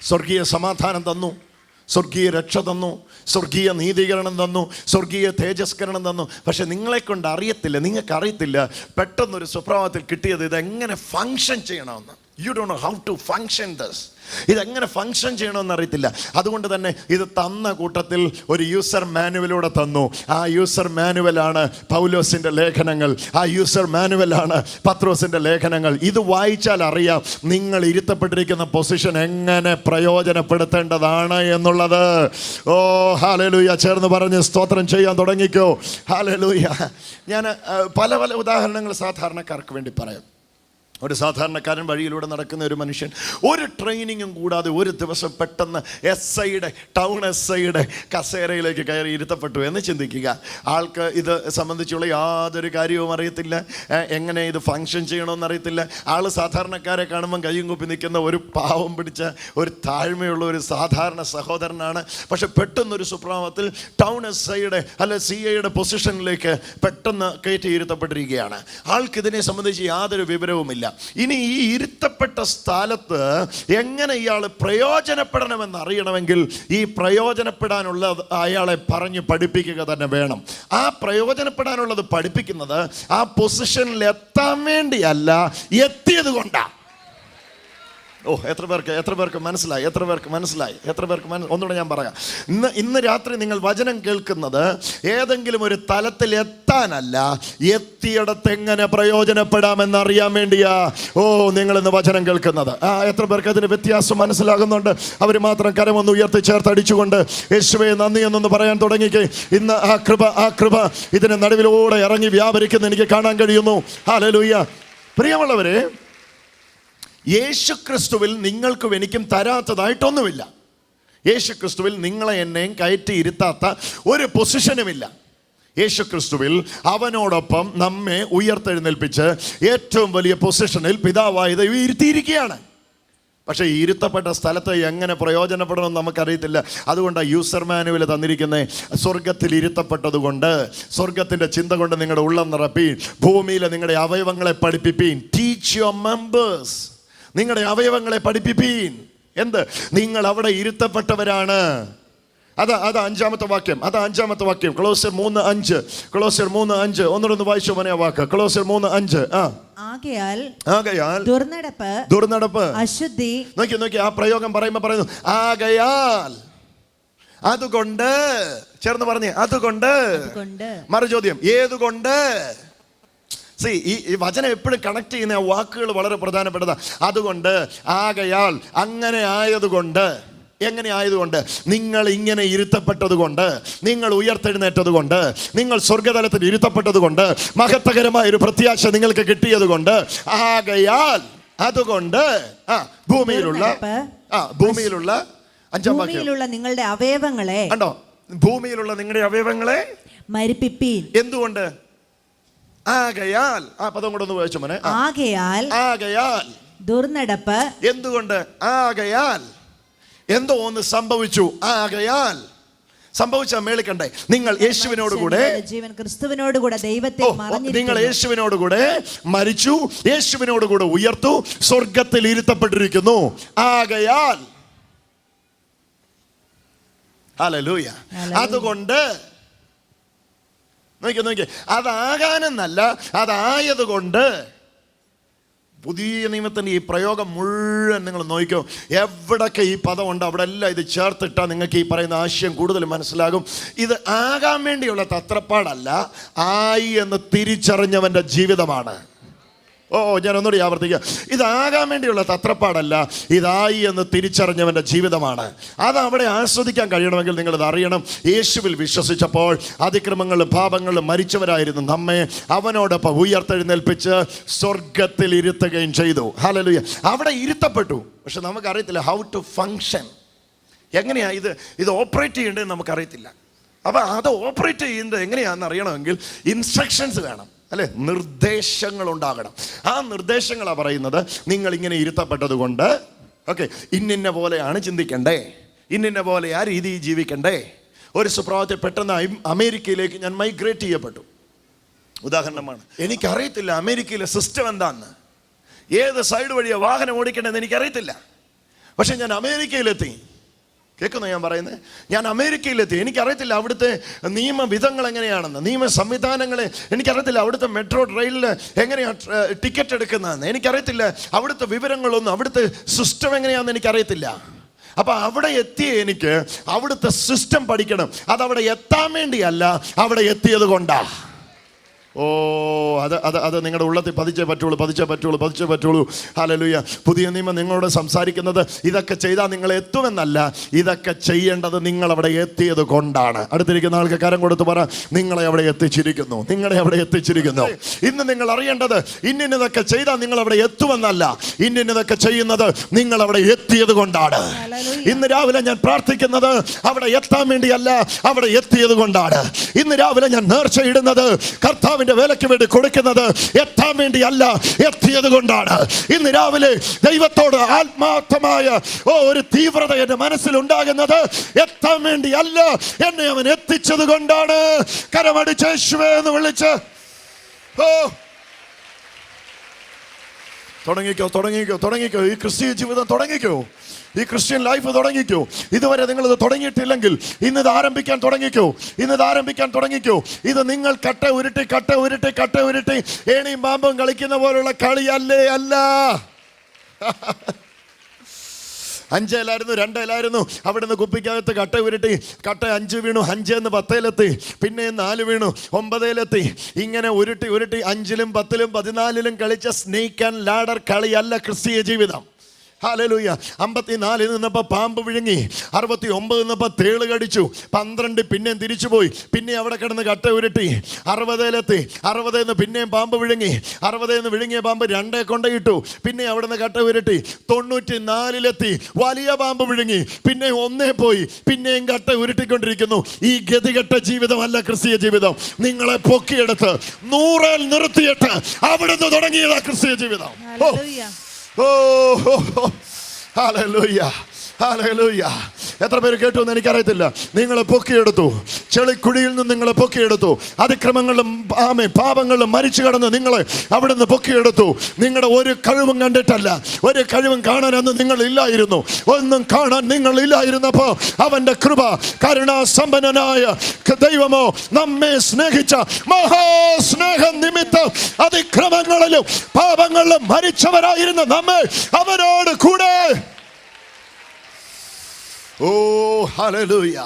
സ്വർഗീയ സമാധാനം തന്നു. സ്വർഗീയ രക്ഷ തന്നു സ്വർഗീയ നീതീകരണം തന്നു സ്വർഗീയ തേജസ്കരണം തന്നു. പക്ഷെ നിങ്ങളെക്കൊണ്ട് അറിയത്തില്ല നിങ്ങൾക്ക് അറിയത്തില്ല പെട്ടെന്നൊരു സ്വഭാവത്തിൽ കിട്ടിയത് ഇതെങ്ങനെ ഫങ്ഷൻ ചെയ്യണമെന്ന്. You don't how to function this ഇതെങ്ങനെ ഫങ്ഷൻ ചെയ്യണമെന്ന് അറിയത്തില്ല. അതുകൊണ്ട് തന്നെ ഇത് തന്ന കൂട്ടത്തിൽ ഒരു യൂസർ മാനുവലൂടെ തന്നു. ആ യൂസർ മാനുവലാണ് പൗലോസിന്റെ ലേഖനങ്ങൾ. ആ യൂസർ മാനുവലാണ് പത്രോസിന്റെ ലേഖനങ്ങൾ. ഇത് വായിച്ചാൽ അറിയാം നിങ്ങൾ ഇരുത്തപ്പെട്ടിരിക്കുന്ന പൊസിഷൻ എങ്ങനെ പ്രയോജനപ്പെടുത്തേണ്ടതാണ് എന്നുള്ളത്. ഓ ഹാലലൂയ ചേർന്ന് പറഞ്ഞ് സ്തോത്രം ചെയ്യാൻ തുടങ്ങിക്കോ. ഹാലലൂയ ഞാൻ പല പല ഉദാഹരണങ്ങൾ സാധാരണക്കാർക്ക് വേണ്ടി പറയാം. ഒരു സാധാരണക്കാരൻ വഴിയിലൂടെ നടക്കുന്ന ഒരു മനുഷ്യൻ ഒരു ട്രെയിനിങ്ങും കൂടാതെ ഒരു ദിവസം പെട്ടെന്ന് എസ് ഐയുടെ ടൗൺ എസ് ഐയുടെ കസേരയിലേക്ക് കയറി ഇരുത്തപ്പെട്ടു. എന്ന് ചിന്തിക്കുക ആൾക്ക് ഇത് സംബന്ധിച്ചുള്ള യാതൊരു കാര്യവും അറിയത്തില്ല. എങ്ങനെ ഇത് ഫങ്ഷൻ ചെയ്യണമെന്ന് അറിയത്തില്ല. ആൾ സാധാരണക്കാരെ കാണുമ്പം കയ്യും കുപ്പി നിൽക്കുന്ന ഒരു പാവം പിടിച്ച ഒരു താഴ്മയുള്ള ഒരു സാധാരണ സഹോദരനാണ്. പക്ഷെ പെട്ടെന്നൊരു സുപ്രഭാവത്തിൽ ടൗൺ എസ് ഐയുടെ അല്ലെ സി ഐയുടെ പൊസിഷനിലേക്ക് പെട്ടെന്ന് കയറ്റി ഇരുത്തപ്പെട്ടിരിക്കുകയാണ്. ആൾക്ക് ഇതിനെ സംബന്ധിച്ച് യാതൊരു വിവരവുമില്ല. ഇനി ഈ ഇരുത്തപ്പെട്ട സ്ഥലത്ത് എങ്ങനെ ഇയാൾ പ്രയോജനപ്പെടണമെന്ന് അറിയണമെങ്കിൽ ഈ പ്രയോജനപ്പെടാനുള്ള അയാളെ പറഞ്ഞ് പഠിപ്പിക്കുക തന്നെ വേണം. ആ പ്രയോജനപ്പെടാനുള്ളത് പഠിപ്പിക്കുന്നത് ആ പൊസിഷനിൽ എത്താൻ വേണ്ടിയല്ല എത്തിയത് കൊണ്ടാണ് ഓ എത്ര പേർക്ക് എത്ര പേർക്ക് മനസ്സിലായി എത്ര പേർക്ക് മനസ്സിലായി എത്ര പേർക്ക് മനസ്സ് ഒന്നുകൂടെ ഞാൻ പറയാം. ഇന്ന് ഇന്ന് രാത്രി നിങ്ങൾ വചനം കേൾക്കുന്നത് ഏതെങ്കിലും ഒരു തലത്തിൽ എത്താനല്ല എത്തിയിടത്ത് എങ്ങനെ പ്രയോജനപ്പെടാമെന്ന് അറിയാൻ വേണ്ടിയാ. ഓ നിങ്ങൾ ഇന്ന് വചനം കേൾക്കുന്നത്. ആ എത്ര പേർക്ക് അതിന് വ്യത്യാസം മനസ്സിലാകുന്നുണ്ട്? അവർ മാത്രം കരമൊന്ന് ഉയർത്തി ചേർത്തടിച്ചുകൊണ്ട് യേശുവെ നന്ദി എന്നൊന്ന് പറയാൻ തുടങ്ങിക്കേ. ഇന്ന് ആ കൃപ ആ കൃപ ഇതിന് നടുവിലൂടെ ഇറങ്ങി വ്യാപരിക്കുന്ന എനിക്ക് കാണാൻ കഴിയുന്നു. ഹാലലൂയ്യ പ്രിയമുള്ളവരെ യേശു ക്രിസ്തുവിൽ നിങ്ങൾക്കും എനിക്കും തരാത്തതായിട്ടൊന്നുമില്ല. യേശു ക്രിസ്തുവിൽ നിങ്ങളെ എന്നെയും കയറ്റി ഇരുത്താത്ത ഒരു പൊസിഷനുമില്ല. യേശു ക്രിസ്തുവിൽ അവനോടൊപ്പം നമ്മെ ഉയർത്തെഴുന്നേൽപ്പിച്ച് ഏറ്റവും വലിയ പൊസിഷനിൽ പിതാവായ ദൈവം ഇരുത്തിയിരിക്കുകയാണ്. പക്ഷേ ഇരുത്തപ്പെട്ട സ്ഥലത്ത് എങ്ങനെ പ്രയോജനപ്പെടണമെന്ന് നമുക്കറിയത്തില്ല. അതുകൊണ്ട് യൂസർ മാനുവിൽ തന്നിരിക്കുന്ന സ്വർഗത്തിൽ ഇരുത്തപ്പെട്ടതുകൊണ്ട് സ്വർഗത്തിന്റെ ചിന്ത കൊണ്ട് നിങ്ങളുടെ ഉള്ളം നിറപ്പീൻ ഭൂമിയിലെ നിങ്ങളുടെ അവയവങ്ങളെ പഠിപ്പിപ്പീൻ. ടീച്ച് യുവർ മെമ്പേഴ്സ് നിങ്ങളുടെ അവയവങ്ങളെ പഠിപ്പിപ്പീൻ. എന്ത്? നിങ്ങൾ അവിടെ ഇരുത്തപ്പെട്ടവരാണ്. അത് അത് അഞ്ചാമത്തെ വാക്യം അത് അഞ്ചാമത്തെ വാക്യം. ക്ലോസർ മൂന്ന് അഞ്ച്. ക്ലോസർ മൂന്ന് അഞ്ച്. ഒന്നുകൂടെ വായിച്ചു മോനെ വാക്ക്. ക്ലോസർ മൂന്ന് അഞ്ച്. ആ. ആകയാൽ ആകയാൽ ദുർനടപ്പ് ദുർനടപ്പ്. അശുദ്ധി നോക്കി നോക്കി ആ പ്രയോഗം പറയുമ്പോൾ പറയുന്നു ആകയാൽ. അതുകൊണ്ട് ചേർന്ന് പറഞ്ഞേ അതുകൊണ്ട്. കൊണ്ട് മറുചോദ്യം ഏതുകൊണ്ട്? സി ഈ ഈ വചനം എപ്പോഴും കണക്ട് ചെയ്യുന്ന വാക്കുകൾ വളരെ പ്രധാനപ്പെട്ടതാണ് അതുകൊണ്ട് ആകയാൽ അങ്ങനെ ആയതുകൊണ്ട് എങ്ങനെ ആയതുകൊണ്ട്? നിങ്ങൾ ഇങ്ങനെ ഇരുത്തപ്പെട്ടത് കൊണ്ട് നിങ്ങൾ ഉയർത്തെഴുന്നേറ്റത് കൊണ്ട് നിങ്ങൾ സ്വർഗതലത്തിൽ ഇരുത്തപ്പെട്ടത് കൊണ്ട് മഹത്തകരമായ ഒരു പ്രത്യാശ നിങ്ങൾക്ക് കിട്ടിയത് കൊണ്ട് ആകയാൽ അതുകൊണ്ട് ആ ഭൂമിയിലുള്ള ആ ഭൂമിയിലുള്ള അഞ്ചാം ഭൂമിയിലുള്ള നിങ്ങളുടെ അവയവങ്ങളെ കണ്ടോ? ഭൂമിയിലുള്ള നിങ്ങളുടെ അവയവങ്ങളെ മരിപ്പിപ്പീൻ. എന്തുകൊണ്ട്? ആകയാൽ ആ പദം കൂടെ ഒന്ന് വായിച്ചു മോനെ. ആകയാൽ ആകയാൽ. ദുർനടപ്പ് എന്തുകൊണ്ട്? ആകയാൽ. എന്തോ ഒന്ന് സംഭവിച്ചു. ആകയാൽ. സംഭവിച്ച മേളിക്കണ്ടേ? നിങ്ങൾ യേശുവിനോട് കൂടെ ജീവൻ ക്രിസ്തുവിനോട് കൂടെ ദൈവത്തെ നിങ്ങൾ യേശുവിനോട് കൂടെ മരിച്ചു. യേശുവിനോട് കൂടെ ഉയർത്തു. സ്വർഗത്തിൽ ഇരുത്തപ്പെട്ടിരിക്കുന്നു. ആകയാൽ. അതുകൊണ്ട് നോക്കി നോക്കി അതാകാനെന്നല്ല അതായതുകൊണ്ട് പുതിയ നിയമത്തിന്റെ ഈ പ്രയോഗം മുഴുവൻ നിങ്ങൾ നോക്കിയോ എവിടൊക്കെ ഈ പദം ഉണ്ട് അവിടെ എല്ലാം ഇത് ചേർത്തിട്ടാൽ നിങ്ങൾക്ക് ഈ പറയുന്ന ആശയം കൂടുതൽ മനസ്സിലാകും. ഇത് ആകാൻ വേണ്ടിയുള്ള തത്രപ്പാടല്ല ആയി എന്ന് തിരിച്ചറിഞ്ഞവന്റെ ജീവിതമാണ്. ഓ ഞാൻ ഒന്നുകൂടി ആവർത്തിക്കുക ഇതാകാൻ വേണ്ടിയുള്ള തത്രപ്പാടല്ല ഇതായി എന്ന് തിരിച്ചറിഞ്ഞവന്റെ ജീവിതമാണ്. അത് അവിടെ ആസ്വദിക്കാൻ കഴിയണമെങ്കിൽ നിങ്ങളിത് അറിയണം. യേശുവിൽ വിശ്വസിച്ചപ്പോൾ അതിക്രമങ്ങളും പാപങ്ങളും മരിച്ചവരായിരുന്നു നമ്മെ. അവനോടൊപ്പം ഉയർത്തെഴുന്നേൽപ്പിച്ച് സ്വർഗത്തിൽ ഇരുത്തുകയും ചെയ്തു. ഹലലുയ അവിടെ ഇരുത്തപ്പെട്ടു. പക്ഷെ നമുക്കറിയത്തില്ല ഹൗ ടു ഫങ്ഷൻ എങ്ങനെയാണ് ഇത് ഇത് ഓപ്പറേറ്റ് ചെയ്യേണ്ടതെന്ന് നമുക്കറിയത്തില്ല. അപ്പം അത് ഓപ്പറേറ്റ് ചെയ്യുന്നത് എങ്ങനെയാണെന്ന് അറിയണമെങ്കിൽ ഇൻസ്ട്രക്ഷൻസ് വേണം. അല്ലെ? നിർദ്ദേശങ്ങൾ ഉണ്ടാകണം ആ നിർദ്ദേശങ്ങളാണ് പറയുന്നത് നിങ്ങൾ ഇങ്ങനെ ഇരുത്തപ്പെട്ടത് കൊണ്ട് ഓക്കെ ഇന്നിന്ന പോലെയാണ് ചിന്തിക്കണ്ടേ? ഇന്നിന്ന പോലെ ആ രീതിയിൽ ജീവിക്കണ്ടേ? ഒരു സുപ്രഭാതത്തിൽ പെട്ടെന്ന് അമേരിക്കയിലേക്ക് ഞാൻ മൈഗ്രേറ്റ് ചെയ്യപ്പെട്ടു. ഉദാഹരണമാണ് എനിക്കറിയത്തില്ല അമേരിക്കയിലെ സിസ്റ്റം എന്താന്ന്? ഏത് സൈഡ് വഴിയാണ് വാഹനം ഓടിക്കേണ്ടതെന്ന് എനിക്കറിയത്തില്ല. പക്ഷെ ഞാൻ അമേരിക്കയിലെത്തി. കേൾക്കുന്നു ഞാൻ പറയുന്നത്? ഞാൻ അമേരിക്കയിലെത്തി. എനിക്കറിയത്തില്ല അവിടുത്തെ നിയമവിധങ്ങൾ എങ്ങനെയാണെന്ന് നിയമ സംവിധാനങ്ങളെ എനിക്കറിയത്തില്ല അവിടുത്തെ മെട്രോ ട്രെയിനിൽ എങ്ങനെയാണ് ടിക്കറ്റ് എടുക്കുന്നതെന്ന്. എനിക്കറിയത്തില്ല അവിടുത്തെ വിവരങ്ങളൊന്നും അവിടുത്തെ സിസ്റ്റം എങ്ങനെയാണെന്ന് എനിക്കറിയത്തില്ല. അപ്പോൾ അവിടെ എത്തിയ എനിക്ക് അവിടുത്തെ സിസ്റ്റം പഠിക്കണം. അതവിടെ എത്താൻ വേണ്ടിയല്ല അവിടെ എത്തിയത് കൊണ്ടാ. ഓ അത് അത് അത് നിങ്ങളുടെ ഉള്ളത്തിൽ പതിച്ചേ പറ്റുള്ളൂ പതിച്ചേ പറ്റുള്ളൂ പതിച്ചേ പറ്റുള്ളൂ. ഹാലലുയ്യ പുതിയ നിയമം നിങ്ങളോട് സംസാരിക്കുന്നത് ഇതൊക്കെ ചെയ്താൽ നിങ്ങൾ എത്തുമെന്നല്ല ഇതൊക്കെ ചെയ്യേണ്ടത് നിങ്ങൾ അവിടെ എത്തിയത് കൊണ്ടാണ്. അടുത്തിരിക്കുന്ന ആൾക്ക് കരം കൊടുത്ത് പറ നിങ്ങളെ അവിടെ എത്തിച്ചിരിക്കുന്നു നിങ്ങളെ അവിടെ എത്തിച്ചിരിക്കുന്നു. ഇന്ന് നിങ്ങൾ അറിയേണ്ടത് ഇന്നിനതൊക്കെ ചെയ്താൽ നിങ്ങൾ അവിടെ എത്തുമെന്നല്ല ഇന്നിനതൊക്കെ ചെയ്യുന്നത് നിങ്ങൾ അവിടെ എത്തിയത് കൊണ്ടാണ്. ഇന്ന് രാവിലെ ഞാൻ പ്രാർത്ഥിക്കുന്നത് അവിടെ എത്താൻ വേണ്ടിയല്ല അവിടെ എത്തിയത് കൊണ്ടാണ്. ഇന്ന് രാവിലെ ഞാൻ നേർച്ച ഇടുന്നത് കർത്താവിന്റെ വേലയ്ക്ക് വേണ്ടി കൊടുക്കുന്നത് എത്താൻ വേണ്ടി അല്ല എത്തിയത് കൊണ്ടാണ്. ഇന്ന് രാവിലെ ദൈവത്തോട് ആത്മാർത്ഥമായ ഓ ഒരു തീവ്രത എന്റെ മനസ്സിൽ ഉണ്ടാകുന്നത് എത്താൻ വേണ്ടി അല്ല എന്നെ അവൻ എത്തിച്ചത് കൊണ്ടാണ്. കരമടിച്ച് യേശുവേ എന്ന് വിളിച്ച് ഓ തുടങ്ങിക്കോ തുടങ്ങിക്കോ തുടങ്ങിക്കോ. ഈ ക്രിസ്തീയ ജീവിതം തുടങ്ങിക്കോ. ഈ ക്രിസ്ത്യൻ ലൈഫ് തുടങ്ങിക്കോ. ഇതുവരെ നിങ്ങൾ ഇത് തുടങ്ങിയിട്ടില്ലെങ്കിൽ ഇന്ന് ഇത് ആരംഭിക്കാൻ തുടങ്ങിക്കോ. ഇന്ന് ഇത് ആരംഭിക്കാൻ തുടങ്ങിക്കോ. ഇത് നിങ്ങൾ കട്ട ഉരുട്ടി കട്ട ഉരുട്ടി കട്ട ഉരുട്ടി ഏണിയും പാമ്പും കളിക്കുന്ന പോലുള്ള കളിയല്ലേ അല്ല. അഞ്ചേലായിരുന്നു രണ്ടേലായിരുന്നു. അവിടുന്ന് കുപ്പിക്കകത്ത് കട്ട ഉരുട്ടി കട്ട അഞ്ച് വീണു അഞ്ച് അഞ്ചേന്ന് പത്തേലെത്തി. പിന്നെ നാല് വീണു ഒമ്പതേലെത്തി. ഇങ്ങനെ ഉരുട്ടി ഉരുട്ടി അഞ്ചിലും പത്തിലും പതിനാലിലും കളിച്ച സ്നേക്ക് ആൻഡ് ലാഡർ കളിയല്ല ക്രിസ്തീയ ജീവിതം. ഹാലലൂയ. അമ്പത്തിനാലിൽ നിന്നപ്പോൾ പാമ്പ് വിഴുങ്ങി. അറുപത്തി ഒമ്പത് നിന്നപ്പോൾ തേൾ കടിച്ചു. പന്ത്രണ്ട് പിന്നെയും തിരിച്ചുപോയി പിന്നെ അവിടെ കിടന്ന് കട്ട ഉരുട്ടി. അറുപതേലെത്തി. നിന്ന് പിന്നെയും പാമ്പ് വിഴുങ്ങി. അറുപതേന്ന് വിഴുങ്ങിയ പാമ്പ് രണ്ടേ കൊണ്ടയിട്ടു. പിന്നെ അവിടെ നിന്ന് കട്ട ഉരുട്ടി. തൊണ്ണൂറ്റി നാലിലെത്തി വലിയ പാമ്പ് വിഴുങ്ങി. പിന്നെ ഒന്നേ പോയി. പിന്നെയും കട്ട ഉരുട്ടിക്കൊണ്ടിരിക്കുന്നു. ഈ ഗതികെട്ട ജീവിതമല്ല ക്രിസ്തീയ ജീവിതം. നിങ്ങളെ പൊക്കിയെടുത്ത് നൂറേൽ നിർത്തിയിട്ട് അവിടുന്ന് തുടങ്ങിയതാ ക്രിസ്തീയ ജീവിതം. ഓ ഹല്ലേലൂയ. ഓ ഹോ, എത്ര പേര് കേട്ടു എന്ന് എനിക്കറിയത്തില്ല. നിങ്ങളെ പൊക്കിയെടുത്തു. ചെളിക്കുഴിയിൽ നിന്ന് നിങ്ങളെ പൊക്കിയെടുത്തു. അതിക്രമങ്ങളും ആമേ പാപങ്ങളും മരിച്ചു കടന്ന് നിങ്ങളെ അവിടെ നിന്ന് പൊക്കിയെടുത്തു. നിങ്ങളുടെ ഒരു കഴിവും കണ്ടിട്ടല്ല. ഒരു കഴിവും കാണാൻ അന്ന് നിങ്ങൾ ഇല്ലായിരുന്നു ഒന്നും കാണാൻ നിങ്ങൾ ഇല്ലായിരുന്നപ്പോ അവന്റെ കൃപ കരുണാസമ്പന്നനായ ദൈവമോ നമ്മെ സ്നേഹിച്ച മഹാസ്നേഹം നിമിത്തം അതിക്രമങ്ങളിലും പാപങ്ങളിലും മരിച്ചവരായിരുന്ന നമ്മെ അവനോട് കൂടെ ഓ ഹലലൂയ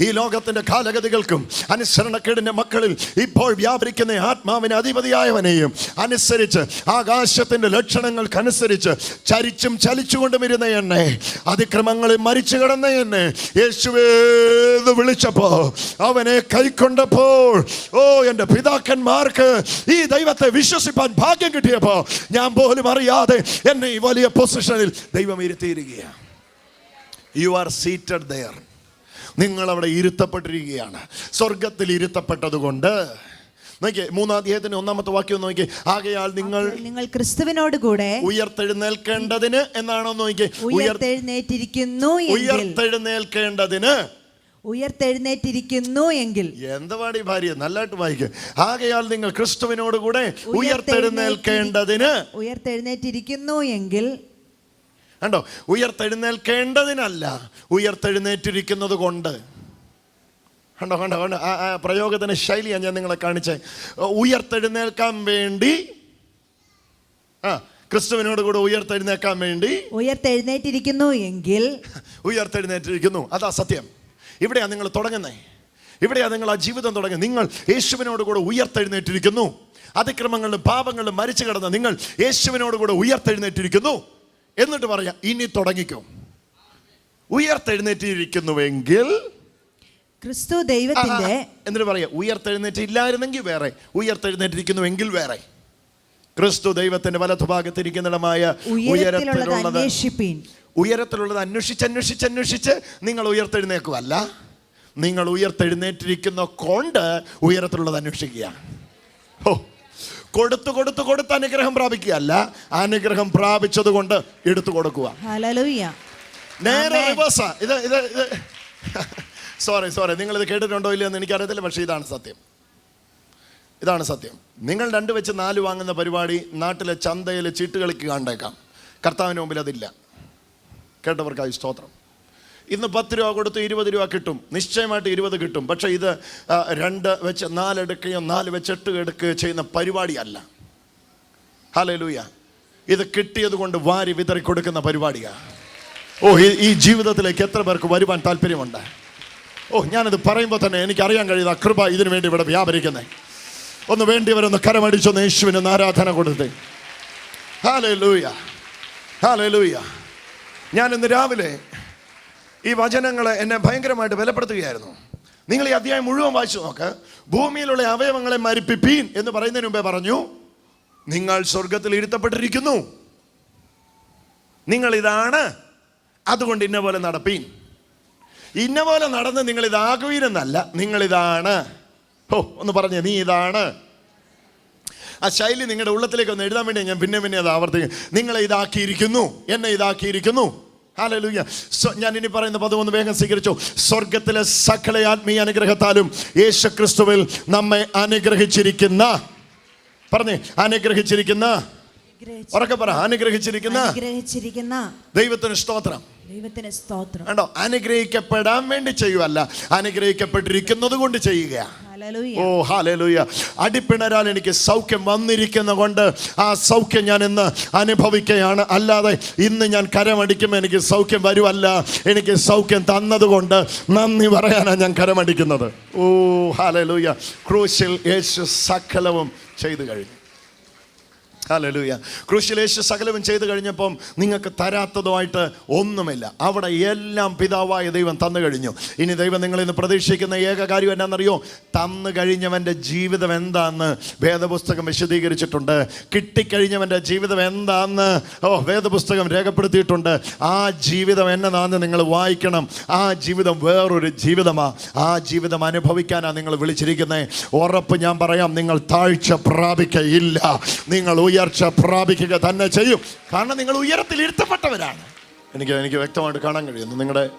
ഈ ലോകത്തിന്റെ കാലഗതികൾക്കും അനുസരണക്കേടിന്റെ മക്കളിൽ ഇപ്പോൾ വ്യാപരിക്കുന്ന ആത്മാവിന് അധിപതിയായവനെയും അനുസരിച്ച് ആകാശത്തിന്റെ ലക്ഷണങ്ങൾക്കനുസരിച്ച് ചരിച്ചും ചലിച്ചുകൊണ്ടും ഇരുന്ന എന്നെ അതിക്രമങ്ങളിൽ മരിച്ചു കിടന്ന എന്നെ യേശുവേന്ന് വിളിച്ചപ്പോൾ അവനെ കൈക്കൊണ്ടപ്പോൾ ഓ എന്റെ പിതാക്കന്മാർക്ക് ഈ ദൈവത്തെ വിശ്വസിപ്പാൻ ഭാഗ്യം കിട്ടിയപ്പോൾ ഞാൻ പോലും അറിയാതെ എന്നെ ഈ വലിയ പൊസിഷനിൽ ദൈവം ഇരുത്തിയിരിക്കുകയാണ്. യു ആർ സീറ്റഡ് ദയർ നിങ്ങൾ അവിടെ ഇരുത്തപ്പെട്ടിരിക്കുകയാണ്. സ്വർഗത്തിൽ ഇരുത്തപ്പെട്ടത് കൊണ്ട് നോക്കിയേ മൂന്നാം അധ്യായത്തിന് ഒന്നാമത്തെ വാക്യം നോക്കി ആകയാൽ നിങ്ങൾ നിങ്ങൾ ക്രിസ്തുവിനോട് കൂടെ ഉയർത്തെഴുന്നേൽക്കേണ്ടതിന് എന്നാണോ നോക്കിയേ. ഉയർ ഉയർത്തെഴുന്നേറ്റിരിക്കുന്നു ഉയർത്തെഴുന്നേൽക്കേണ്ടതിന്. ഉയർത്തെഴുന്നേറ്റിരിക്കുന്നു എങ്കിൽ. എന്താ പാടി ഭാര്യ നല്ലതായിട്ട് വായിക്കും. ആകയാൽ നിങ്ങൾ ക്രിസ്തുവിനോട് കൂടെ ഉയർത്തെഴുന്നേൽക്കേണ്ടതിന്. ഉയർത്തെഴുന്നേറ്റിരിക്കുന്നു എങ്കിൽ. കണ്ടോ? ഉയർത്തെഴുന്നേൽക്കേണ്ടതിനല്ല. ഉയർത്തെഴുന്നേറ്റിരിക്കുന്നത് കൊണ്ട്. കണ്ടോ കണ്ടോ കണ്ടോ? ആ പ്രയോഗത്തിന് ശൈലിയാണ് ഞാൻ നിങ്ങളെ കാണിച്ചത് ഉയർത്തെഴുന്നേൽക്കാൻ വേണ്ടി ആ ക്രിസ്തുവിനോട് കൂടെ ഉയർത്തെഴുന്നേക്കാൻ വേണ്ടി ഉയർത്തെഴുന്നേറ്റിരിക്കുന്നു എങ്കിൽ ഉയർത്തെഴുന്നേറ്റിരിക്കുന്നു. അതാ സത്യം. ഇവിടെയാണ് നിങ്ങൾ തുടങ്ങുന്നത് ഇവിടെയാണ് നിങ്ങൾ ആ ജീവിതം തുടങ്ങുന്നത് നിങ്ങൾ യേശുവിനോട് കൂടെ ഉയർത്തെഴുന്നേറ്റിരിക്കുന്നു. അതിക്രമങ്ങളിലും പാപങ്ങളിലും മരിച്ചു കിടന്ന നിങ്ങൾ യേശുവിനോട് കൂടെ ഉയർത്തെഴുന്നേറ്റിരിക്കുന്നു. എന്നിട്ട് പറയാ ഇനി തുടങ്ങിക്കോ. ഉയർത്തെഴുന്നേറ്റിരിക്കുന്നുവെങ്കിൽ ക്രിസ്തു ദൈവത്തിന്റെ എന്നിട്ട് പറയാ ഉയർത്തെഴുന്നേറ്റില്ലായിരുന്നെങ്കിൽ വേറെ ഉയർത്തെഴുന്നേറ്റിരിക്കുന്നുവെങ്കിൽ വേറെ. ക്രിസ്തു ദൈവത്തിന്റെ വലതുഭാഗത്തിരിക്കുന്നിടമായ ഉയരത്തിലുള്ളത് ഉയരത്തിലുള്ളത്. അന്വേഷിച്ച് അന്വേഷിച്ച് അന്വേഷിച്ച് നിങ്ങൾ ഉയർത്തെഴുന്നേക്കുമല്ല നിങ്ങൾ ഉയർത്തെഴുന്നേറ്റിരിക്കുന്ന കൊണ്ട് ഉയരത്തിലുള്ളത് അന്വേഷിക്കുക ഓ കൊടുത്തു കൊടുത്തു കൊടുത്ത് അനുഗ്രഹം പ്രാപിക്കുകയല്ല അനുഗ്രഹം പ്രാപിച്ചത് കൊണ്ട് എടുത്തു കൊടുക്കുക. ഹല്ലേലൂയ. നേരെ ആമേൻ. റിവേഴ്സാ. ഇത് ഇത് ഇത്. സോറി സോറി നിങ്ങൾ ഇത് കേട്ടിട്ടുണ്ടോ ഇല്ലയോ എന്ന് എനിക്കറിയത്തില്ല പക്ഷേ ഇതാണ് സത്യം. ഇതാണ് സത്യം. നിങ്ങൾ രണ്ട് വെച്ച് നാല് വാങ്ങുന്ന പരിപാടി നാട്ടിലെ ചന്തയിലെ ചീട്ടുകളിക്ക് കണ്ടേക്കാം കർത്താവിന് മുമ്പിൽ അതില്ല. കേട്ടവർക്കായി സ്തോത്രം. ഇന്ന് പത്ത് രൂപ കൊടുത്ത് ഇരുപത് രൂപ കിട്ടും. നിശ്ചയമായിട്ട് ഇരുപത് കിട്ടും. പക്ഷേ ഇത് രണ്ട് വെച്ച് നാലെടുക്കുകയോ നാല് വെച്ച് എട്ട് എടുക്കുകയോ ചെയ്യുന്ന പരിപാടിയല്ല. ഹലലൂയ ഇത് കിട്ടിയത് കൊണ്ട് വാരി വിതറി കൊടുക്കുന്ന പരിപാടിയാണ് ഓ ഈ ജീവിതത്തിലേക്ക് എത്ര പേർക്ക് വരുവാൻ താല്പര്യമുണ്ട്? ഓ ഞാനിത് പറയുമ്പോൾ തന്നെ എനിക്ക് അറിയാൻ കഴിയുന്ന കൃപ ഇതിനു വേണ്ടി ഇവിടെ വ്യാപരിക്കുന്നത് ഒന്ന് വേണ്ടിവരൊന്ന് കരമടിച്ചൊന്ന് യേശുവിന് ഒന്ന് ആരാധന കൊടുത്തേ. ഹാലേ ലൂയ ഹാലേ ലൂയ ഞാൻ രാവിലെ ഈ വചനങ്ങൾ എന്നെ ഭയങ്കരമായിട്ട് ബലപ്പെടുത്തുകയായിരുന്നു. നിങ്ങൾ ഈ അധ്യായം മുഴുവൻ വായിച്ചു നോക്ക്. ഭൂമിയിലുള്ള അവയവങ്ങളെ മരിപ്പിപ്പീൻ എന്ന് പറയുന്നതിന് മുമ്പേ പറഞ്ഞു നിങ്ങൾ സ്വർഗത്തിൽ ഇരുത്തപ്പെട്ടിരിക്കുന്നു. നിങ്ങൾ ഇതാണ് അതുകൊണ്ട് ഇന്ന പോലെ നടപ്പീൻ. ഇന്ന പോലെ നടന്ന് നിങ്ങൾ ഇതാകുവീരെന്നല്ല നിങ്ങൾ ഇതാണ്. ഓ ഒന്ന് പറഞ്ഞേ നീ ഇതാണ്. ആ ശൈലി നിങ്ങളുടെ ഉള്ളത്തിലേക്ക് ഒന്ന് എഴുതാൻ വേണ്ടി ഞാൻ പിന്നെ പിന്നെ അത് ആവർത്തിക്കും. നിങ്ങളെ ഇതാക്കിയിരിക്കുന്നു എന്നെ ഇതാക്കിയിരിക്കുന്നു. ഹാലലൂയ സ്വ- ഞാൻ ഇനി പറയുന്ന പദം ഒന്ന് വേഗം സ്വീകരിച്ചു. സ്വർഗത്തിലെ സകല ആത്മീയ അനുഗ്രഹത്താലും യേശു ക്രിസ്തുവിൽ നമ്മെ അനുഗ്രഹിച്ചിരിക്കുന്ന പറഞ്ഞേ അനുഗ്രഹിച്ചിരിക്കുന്ന ഉറക്കെ പറ അനുഗ്രഹിച്ചിരിക്കുന്ന അനുഗ്രഹിച്ചിരിക്കുന്ന ദൈവത്തിന് സ്തോത്രം. ദൈവത്തിന് സ്തോത്രം. കണ്ടോ? അനുഗ്രഹിക്കപ്പെടാൻ വേണ്ടി ചെയ്യുവല്ല അനുഗ്രഹിക്കപ്പെട്ടിരിക്കുന്നത് കൊണ്ട് ചെയ്യുക ഹല്ലേലൂയ ഓ ഹാലലൂയ അടിപ്പിണരാൽ എനിക്ക് സൗഖ്യം വന്നിരിക്കുന്ന കൊണ്ട് ആ സൗഖ്യം ഞാൻ ഇന്ന് അനുഭവിക്കുകയാണ്. അല്ലാതെ ഇന്ന് ഞാൻ കരമടിക്കുമ്പോൾ എനിക്ക് സൗഖ്യം വരുമല്ല എനിക്ക് സൗഖ്യം തന്നതുകൊണ്ട് നന്ദി പറയാനാണ് ഞാൻ കരമടിക്കുന്നത്. ഓ ഹാലലൂയ ക്രൂശിൽ യേശു സകലവും ചെയ്തു കഴിഞ്ഞു. ഹല്ലേലൂയ. ക്രൂശിൽ യേശു സകലവും ചെയ്തു കഴിഞ്ഞപ്പം നിങ്ങൾക്ക് തരാത്തതുമായിട്ട് ഒന്നുമില്ല. അവിടെ എല്ലാം പിതാവായ ദൈവം തന്നു കഴിഞ്ഞു. ഇനി ദൈവം നിങ്ങളിൽ നിന്ന് പ്രതീക്ഷിക്കുന്ന ഏക കാര്യം എന്നാണെന്നറിയോ? തന്നു കഴിഞ്ഞവന്റെ ജീവിതം എന്താന്ന് വേദപുസ്തകം വിശദീകരിച്ചിട്ടുണ്ട്. കിട്ടിക്കഴിഞ്ഞവന്റെ ജീവിതം എന്താന്ന് ഓ വേദപുസ്തകം രേഖപ്പെടുത്തിയിട്ടുണ്ട്. ആ ജീവിതം എന്നതാന്ന് നിങ്ങൾ വായിക്കണം. ആ ജീവിതം വേറൊരു ജീവിതമാണ് ആ ജീവിതം അനുഭവിക്കാനാണ് നിങ്ങൾ വിളിച്ചിരിക്കുന്നത് ഉറപ്പ് ഞാൻ പറയാം നിങ്ങൾ താഴ്ച പ്രാപിക്കയില്ല. നിങ്ങൾ ഉയർച്ച പ്രാപിക്കുക തന്നെ ചെയ്യും. കാരണം നിങ്ങൾ ഉയരത്തിൽ ഇരുത്തപ്പെട്ടവരാണ്. എനിക്ക് എനിക്ക് വ്യക്തമായിട്ട് കാണാൻ കഴിയുന്നു. നിങ്ങളുടെ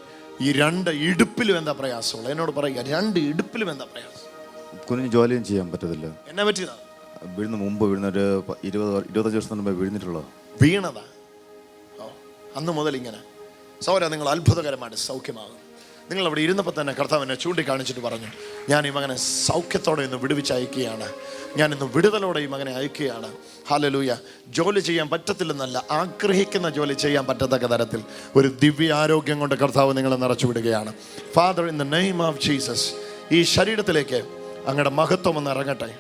ഈ രണ്ട് ഇടുപ്പിലും എന്താ പ്രയാസമുള്ളത്? എന്നോട് പറയുക രണ്ട് ഇടുപ്പിലും എന്താ പ്രയാസം? കുനിഞ്ഞ് ജോലിയും ചെയ്യാൻ പറ്റത്തില്ല. എന്നെ പറ്റിയതാ? വീഴുന്ന മുമ്പ് വീഴുന്ന ഒരു ഇരുപത് ഇരുപത്തഞ്ച് വർഷം മുമ്പേ വീഴുന്നിട്ടുള്ളത് വീണതാ? ഓ അന്ന് മുതൽ ഇങ്ങനെ. സൗര നിങ്ങൾ അത്ഭുതകരമായിട്ട് സൗഖ്യമാകും. നിങ്ങൾ അവിടെ ഇരുന്നപ്പോൾ തന്നെ കർത്താവിനെ ചൂണ്ടിക്കാണിച്ചിട്ട് പറഞ്ഞു ഞാൻ ഈ മകനെ സൗഖ്യത്തോടെ ഇന്ന് വിടുവിച്ച് അയക്കുകയാണ് ഞാൻ ഇന്ന് വിടുതലോടെ ഈ മകനെ അയക്കുകയാണ്. ഹാലലൂയ ജോലി ചെയ്യാൻ പറ്റത്തില്ലെന്നല്ല ആഗ്രഹിക്കുന്ന ജോലി ചെയ്യാൻ പറ്റത്തക്ക തരത്തിൽ ഒരു ദിവ്യ ആരോഗ്യം കൊണ്ട് കർത്താവ് നിങ്ങളെ നിറച്ചു വിടുകയാണ് father in the name of Jesus ഈ ശരീരത്തിലേക്ക് അങ്ങയുടെ മഹത്വം ഒന്ന് ഇറങ്ങട്ടെ.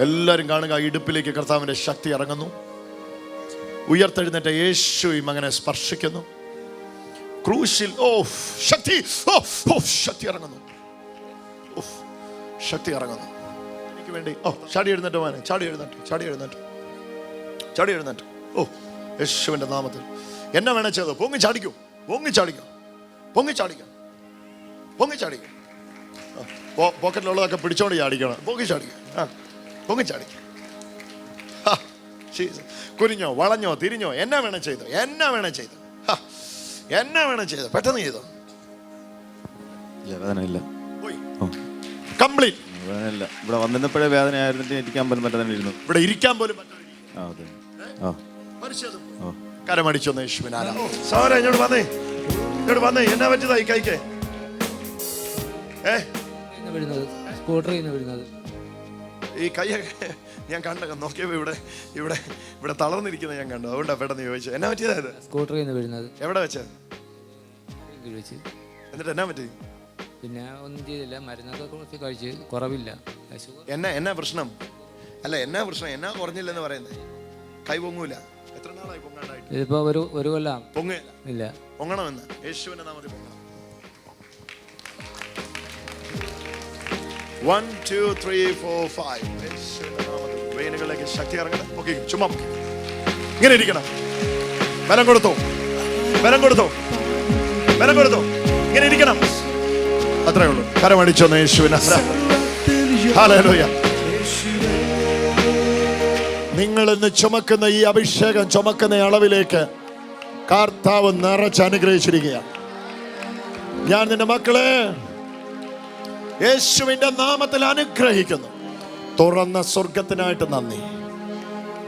എല്ലാവരും കാണുക ഇടുപ്പിലേക്ക് കർത്താവിന്റെ ശക്തി ഇറങ്ങുന്നു. ഉയർത്തെഴുന്നേറ്റ യേശു അങ്ങനെ സ്പർശിക്കുന്നു. ക്രൂശിൽ ഓ ശക്തി ഓ ഓ ശക്തി ഇറങ്ങുന്നു. ശക്തി ഇറങ്ങുന്നു എനിക്ക് വേണ്ടി. ഓ ചാടി എഴുന്നേറ്റ് മോനെ. ചാടി എഴുന്നേറ്റ്. ചാടി എഴുന്നേറ്റ്. ചാടി എഴുന്നേറ്റ്. ഓ യേശുവിന്റെ നാമത്തിൽ. എന്നെ വേണേ ചെയ്തോ? പൊങ്ങി ചാടിക്കൂ? പൊങ്ങി ചാടിക്കോ? പൊങ്ങി ചാടിക്കോ? പൊങ്ങി ചാടിക്കോ? പോക്കറ്റിലുള്ളതൊക്കെ പിടിച്ചോണ്ട് ചാടിക്കണം. പൊങ്ങി ചാടിക്കോ? ആ പൊങ്ങി ചാടിക്കോ? കുരിഞ്ഞോ വളഞ്ഞോ? തിരിഞ്ഞോ? എന്നെ വേണം ചെയ്തു? എന്നെ വേണം ചെയ്തു? എന്നെ വേണേ ചെയ്തു? പെട്ടെന്ന് ചെയ്തു? ഇല്ല ഇല്ല കംപ്ലീറ്റ്. വേദന ഇവിടെ വന്നിരുന്നപ്പോഴേ വേദന ആയിരുന്നിട്ട് ഇരിക്കാൻ പോലും പറ്റാതെ ഇരുന്നു ഇവിടെ ഇരിക്കാൻ പോലും പറ്റാതിരിക്കുന്നു. ആ അതെ. ആ. മനുഷ്യത് ഓ കരമടിച്ചൊന്ന് യേശുവിനാല സാറേ ഇങ്ങോട്ട് വന്നേ. ഇങ്ങോട്ട് വന്നേ. എന്നാ പറ്റിയതായി കൈക്ക്? ഏ? ഈ കൈയൊക്കെ ഞാൻ കണ്ട നോക്കിയപ്പോ ഇവിടെ ഇവിടെ ഇവിടെ തളർന്നിരിക്കുന്നത് ഞാൻ കണ്ടു. അതുകൊണ്ടാ പെട്ടെന്ന് ചോദിച്ചത്. എന്നാ പറ്റിയതായത് സ്കൂട്ടറിൽ നിന്ന് വീഴുന്നത് എവിടെ വെച്ചത്? എന്നിട്ട് എന്നാ പറ്റി? പിന്നെ ഒന്നും ചെയ്തില്ല. മരുന്നൊക്കെ കുറച്ച് കഴിച്ച് കുറവില്ല. ഷുഗർ എന്നാ എന്നാ പ്രശ്നം? അല്ല എന്നാ പ്രശ്നം? എന്നാ കുറഞ്ഞില്ലെന്ന് പറയുന്നത് കൈ പൊങ്ങൂല. എത്ര നാളായി പൊങ്ങാണ്ടായിട്ട്? ഇതിപ്പോൾ ഒരു ഒരു കൊല്ലം. പൊങ്ങ. ഇല്ല. പൊങ്ങണമെന്ന്. യേശുവിന്റെ നാമത്തിൽ പൊങ്ങണം. One two three four five യേശുവിന്റെ നാമത്തിൽ വെയിനുകളിലേക്ക് ശക്തി ഇറങ്ങണം ഓക്കെ ചുമ്മാ ഇങ്ങനെ ഇരിക്കണം. ബലം കൊടുത്തോ. ബലം കൊടുത്തോ. ബലം കൊടുത്തോ. ഇങ്ങനെ ഇരിക്കണം. അത്രേ ഉള്ളൂ കരമടിച്ചൊന്ന് യേശുവിന്. ഹാലൂയ നിങ്ങൾ ഇന്ന് ചുമക്കുന്ന ഈ അഭിഷേകം ചുമക്കുന്ന അളവിലേക്ക് കാർത്താവ് നിറച്ച് അനുഗ്രഹിച്ചിരിക്കുകയാണ്. ഞാൻ നിന്റെ മക്കളെ യേശുവിന്റെ നാമത്തിൽ അനുഗ്രഹിക്കുന്നു. തുറന്ന സ്വർഗത്തിനായിട്ട് നന്ദി.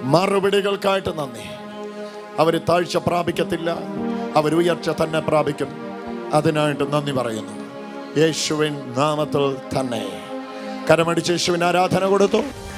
മറുപടികൾക്കായിട്ട് നന്ദി. അവർ താഴ്ച പ്രാപിക്കത്തില്ല. അവർ ഉയർച്ച തന്നെ പ്രാപിക്കും. അതിനായിട്ട് നന്ദി പറയുന്നു. യേശുവിൻ നാമത്തിൽ തന്നെ. കരമടിച്ച് യേശുവിന് ആരാധന കൊടുത്തു.